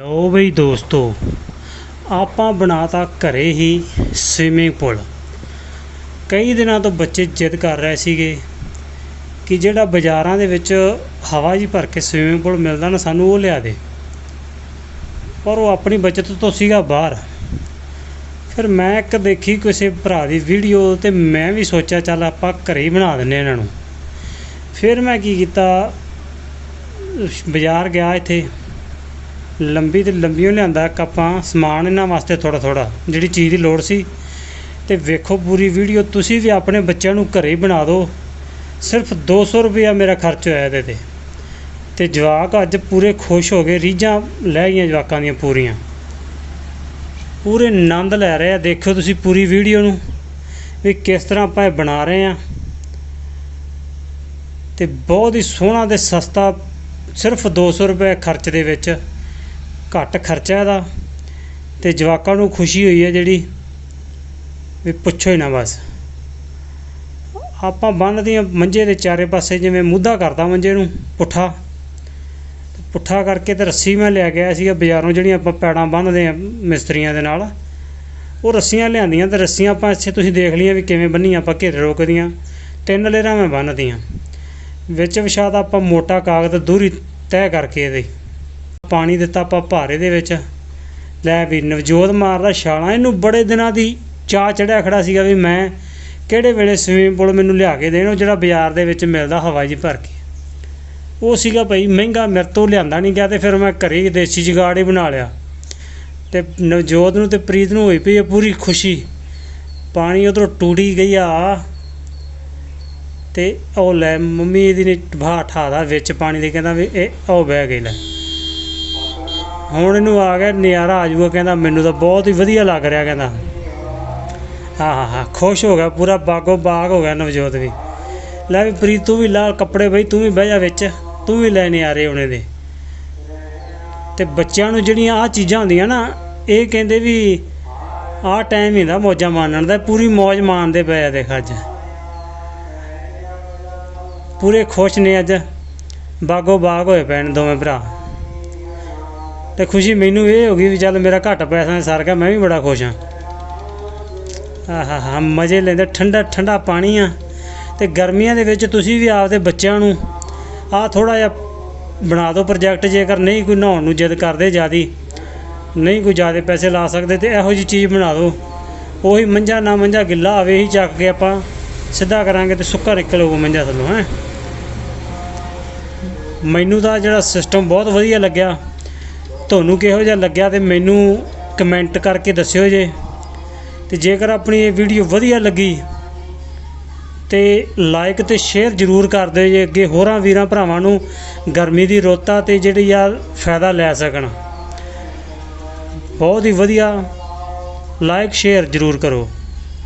ਲਓ ਬਈ ਦੋਸਤੋ, ਆਪਾਂ ਬਣਾਤਾ ਘਰੇ ਹੀ ਸਵਿਮਿੰਗ ਪੂਲ ਕਈ ਦਿਨਾਂ ਤੋਂ ਬੱਚੇ ਜਿੱਦ ਕਰ ਰਹੇ ਸੀਗੇ ਕਿ ਜਿਹੜਾ ਬਾਜ਼ਾਰਾਂ ਦੇ ਵਿੱਚ ਹਵਾ ਜੀ ਭਰ ਕੇ ਸਵਿਮਿੰਗ ਪੂਲ ਮਿਲਦਾ ਨਾ, ਸਾਨੂੰ ਉਹ ਲਿਆ ਦੇ। ਪਰ ਉਹ ਆਪਣੀ ਬਚਤ ਤੋਂ ਸੀਗਾ ਬਾਹਰ। ਫਿਰ ਮੈਂ ਇੱਕ ਦੇਖੀ ਕਿਸੇ ਭਰਾ ਦੀ ਵੀਡੀਓ ਤੇ ਮੈਂ ਵੀ ਸੋਚਿਆ, ਚੱਲ ਆਪਾਂ ਘਰੇ ਹੀ ਬਣਾ ਦਿੰਨੇ ਇਹਨਾਂ ਨੂੰ। ਫਿਰ ਮੈਂ ਕੀ ਕੀਤਾ, ਬਾਜ਼ਾਰ ਗਿਆ ਇੱਥੇ। ਲੰਬੀ ਤੇ ਲੰਬੀਓ ਲਿਆਂਦਾ ਇੱਕ ਆਪਾਂ ਸਮਾਨ ਇਹਨਾਂ ਵਾਸਤੇ ਥੋੜਾ ਥੋੜਾ ਜਿਹੜੀ ਚੀਜ਼ ਦੀ ਲੋੜ ਸੀ। ਤੇ ਵੇਖੋ ਪੂਰੀ ਵੀਡੀਓ, ਤੁਸੀਂ ਵੀ ਆਪਣੇ ਬੱਚਿਆਂ ਨੂੰ ਘਰੇ ਹੀ ਬਣਾ ਦਿਓ। ਸਿਰਫ 200 ਰੁਪਇਆ ਮੇਰਾ ਖਰਚ ਹੋਇਆ ਇਹਦੇ ਤੇ। ਤੇ ਜਵਾਕ ਅੱਜ ਪੂਰੇ ਖੁਸ਼ ਹੋ ਗਏ, ਰੀਝਾਂ ਲੈ ਗਈਆਂ ਜਵਾਕਾਂ ਦੀਆਂ ਪੂਰੀਆਂ। ਪੂਰੇ ਆਨੰਦ ਲੈ ਰਹੇ ਆ, ਦੇਖਿਓ ਤੁਸੀਂ ਪੂਰੀ ਵੀਡੀਓ ਨੂੰ ਵੀ ਕਿਸ ਤਰ੍ਹਾਂ ਆਪਾਂ ਇਹ ਬਣਾ ਰਹੇ ਆ। ਤੇ ਬਹੁਤ ਹੀ ਸੋਹਣਾ ਤੇ ਸਸਤਾ ਸਿਰਫ 200 ਰੁਪਏ ਖਰਚ ਦੇ ਵਿੱਚ ਘੱਟ ਖਰਚਾ ਇਹਦਾ ਤੇ ਜਵਾਕਾਂ ਨੂੰ ਖੁਸ਼ੀ ਹੋਈ ਹੈ ਜਿਹੜੀ ਵੀ ਪੁੱਛੋ ਹੀ ਨਾ ਬਸ। ਆਪਾਂ ਬੰਨ੍ਹਦੀਆਂ ਮੰਜੇ ਦੇ ਚਾਰੇ ਪਾਸੇ ਜਿਵੇਂ ਮੁੱਦਾ ਕਰਦਾ ਮੰਜੇ ਨੂੰ, ਪੁੱਠਾ। ਪੁੱਠਾ ਕਰਕੇ ਤੇ ਰੱਸੀ ਮੈਂ ਲਿਆ ਗਿਆ ਸੀਗਾ ਬਾਜ਼ਾਰੋਂ ਜਿਹੜੀਆਂ ਆਪਾਂ ਪੈੜਾਂ ਬੰਨ੍ਹਦੇ ਆ ਮਿਸਤਰੀਆਂ ਦੇ ਨਾਲ। ਉਹ ਰੱਸੀਆਂ ਲਿਆਂਦੀਆਂ ਤੇ ਰੱਸੀਆਂ ਆਪਾਂ ਇੱਥੇ ਤੁਸੀਂ ਦੇਖ ਲਈਆਂ ਵੀ ਕਿਵੇਂ ਬੰਨੀਆਂ ਆਪਾਂ ਘੇਰੇ ਰੋਕਦੀਆਂ। ਤਿੰਨ ਲੇਰਾਂ ਮੈਂ ਬੰਨ੍ਹਦੀਆਂ ਵਿੱਚ ਵਿਛਾਦਾ ਆਪਾਂ ਮੋਟਾ ਕਾਗਜ਼ ਦੂਰੀ ਤੈਅ ਕਰਕੇ ਇਹਦੇ। ਪਾਣੀ ਦਿੱਤਾ ਆਪਾਂ ਭਾਰੇ ਦੇ ਵਿੱਚ। ਲੈ ਵੀ ਨਵਜੋਤ ਮਾਰਦਾ ਛਾਲਾਂ, ਇਹਨੂੰ ਬੜੇ ਦਿਨਾਂ ਦੀ ਚਾਹ ਚੜਿਆ ਖੜਾ ਸੀਗਾ ਵੀ ਮੈਂ ਕਿਹੜੇ ਵੇਲੇ ਸਵੀਮਿੰਗ ਪੂਲ ਮੈਨੂੰ ਲਿਆ ਕੇ ਦੇਣ, ਉਹ ਜਿਹੜਾ ਬਾਜ਼ਾਰ ਦੇ ਵਿੱਚ ਮਿਲਦਾ ਹਵਾ ਜੀ ਭਰ ਕੇ। ਉਹ ਸੀਗਾ ਭਾਈ ਮਹਿੰਗਾ, ਮੇਰੇ ਤੋਂ ਲਿਆਂਦਾ ਨਹੀਂ ਗਿਆ ਤੇ ਫਿਰ ਮੈਂ ਘਰੇ ਹੀ ਦੇਸੀ ਜਗਾੜ ਹੀ ਬਣਾ ਲਿਆ। ਤੇ ਨਵਜੋਤ ਨੂੰ ਤੇ ਪ੍ਰੀਤ ਨੂੰ ਹੋਈ ਪਈ ਪੂਰੀ ਖੁਸ਼ੀ। ਪਾਣੀ ਉਧਰੋਂ ਟੂੜੀ ਗਈ ਆ। ਤੇ ਉਹ ਲੈ ਮੰਮੀ ਇਹਦੀ ਨੇ ਬਾਹ ਠਾਦਾ ਵਿੱਚ ਪਾਣੀ ਦੇ ਕਹਿੰਦਾ ਵੀ ਇਹ ਉਹ ਬਹਿ ਗਈ ਲੈ। ਹੁਣ ਇਹਨੂੰ ਆ ਗਿਆ, ਨਜ਼ਾਰਾ ਆ ਜਾਊਗਾ, ਕਹਿੰਦਾ ਮੈਨੂੰ ਤਾਂ ਬਹੁਤ ਹੀ ਵਧੀਆ ਲੱਗ ਰਿਹਾ, ਕਹਿੰਦਾ। ਹਾਂ ਹਾਂ ਹਾਂ ਖੁਸ਼ ਹੋ ਗਿਆ, ਪੂਰਾ ਬਾਗੋ ਬਾਗ ਹੋ ਗਿਆ ਨਵਜੋਤ ਵੀ। ਲੈ ਵੀ ਪ੍ਰੀਤ, ਤੂੰ ਵੀ ਲਾ ਕੱਪੜੇ ਬਈ, ਤੂੰ ਵੀ ਬਹਿ ਜਾ ਵਿੱਚ, ਤੂੰ ਵੀ ਲੈਣੇ ਆ ਰਹੇ ਉਹਨੇ ਦੇ। ਤੇ ਬੱਚਿਆਂ ਨੂੰ ਜਿਹੜੀਆਂ ਆ ਚੀਜ਼ਾਂ ਹੁੰਦੀਆਂ ਨਾ, ਇਹ ਕਹਿੰਦੇ ਵੀ ਆਹ ਟਾਈਮ ਹੀ ਹੁੰਦਾ ਮੌਜਾਂ ਮਾਣਨ ਦਾ, ਪੂਰੀ ਮੌਜ ਮਾਣਦੇ ਪਏ ਆ, ਦੇਖ ਅੱਜ। ਪੂਰੇ ਖੁਸ਼ ਨੇ ਅੱਜ, ਬਾਗੋ ਬਾਗ ਹੋਏ ਪਏ ਨੇ ਦੋਵੇਂ ਭਰਾ। ਤੇ ਖੁਸ਼ੀ ਮੈਨੂੰ ਇਹ ਹੋ ਗਈ ਵੀ ਚੱਲ ਮੇਰਾ ਘੱਟ ਪੈਸਾ ਸਰ ਗਿਆ ਮੈਂ ਵੀ ਬੜਾ ਖੁਸ਼ ਹਾਂ। ਆਹਾ ਹਾ ਮਜ਼ੇ ਲੈਂਦੇ, ਠੰਡਾ ਠੰਡਾ ਪਾਣੀ ਆ। ਤੇ ਗਰਮੀਆਂ ਦੇ ਵਿੱਚ ਤੁਸੀਂ ਵੀ ਆਪਦੇ ਬੱਚਿਆਂ ਨੂੰ ਆ ਥੋੜਾ ਜਿਹਾ ਬਣਾ ਦਿਓ ਪ੍ਰੋਜੈਕਟ, ਜੇਕਰ ਨਹੀਂ ਕੋਈ ਨਹਾਉਣ ਨੂੰ ਜਿੱਦ ਕਰਦੇ ਜਿਆਦੀ, ਨਹੀਂ ਕੋਈ ਜ਼ਿਆਦਾ ਪੈਸੇ ਲਾ ਸਕਦੇ ਤੇ ਇਹੋ ਜੀ ਚੀਜ਼ ਬਣਾ ਦਿਓ। ਉਹੀ ਮੰਜਾ ਨਾ ਮੰਜਾ ਗਿੱਲਾ ਆਵੇ ਹੀ ਚੱਕ ਕੇ ਆਪਾਂ ਸਿੱਧਾ ਕਰਾਂਗੇ ਤੇ ਸੁੱਕਾ ਨਿਕਲੂਗਾ ਮੰਜਾ ਥੱਲੋਂ, ਹੈ। ਮੈਨੂੰ ਤਾਂ ਜਿਹੜਾ ਸਿਸਟਮ ਬਹੁਤ ਵਧੀਆ ਲੱਗਿਆ। ਤੁਹਾਨੂੰ ਕਿਹੋ ਜਿਹਾ ਲੱਗਿਆ ਤੇ ਮੈਨੂੰ ਕਮੈਂਟ ਕਰਕੇ ਦੱਸਿਓ ਜੇ। ਤੇ ਜੇਕਰ ਆਪਣੀ ਇਹ ਵੀਡੀਓ ਵਧੀਆ ਲੱਗੀ ਤੇ ਲਾਈਕ ਤੇ ਸ਼ੇਅਰ ਜ਼ਰੂਰ ਕਰ ਦਿਓ ਜੇ ਅੱਗੇ ਹੋਰਾਂ ਵੀਰਾਂ ਭਰਾਵਾਂ ਨੂੰ ਗਰਮੀ ਦੀ ਰੁੱਤ ਤੇ ਜਿਹੜੀ ਆ ਫਾਇਦਾ ਲੈ ਸਕਣ। ਬਹੁਤ ਹੀ ਵਧੀਆ। ਲਾਈਕ ਸ਼ੇਅਰ ਜ਼ਰੂਰ ਕਰੋ।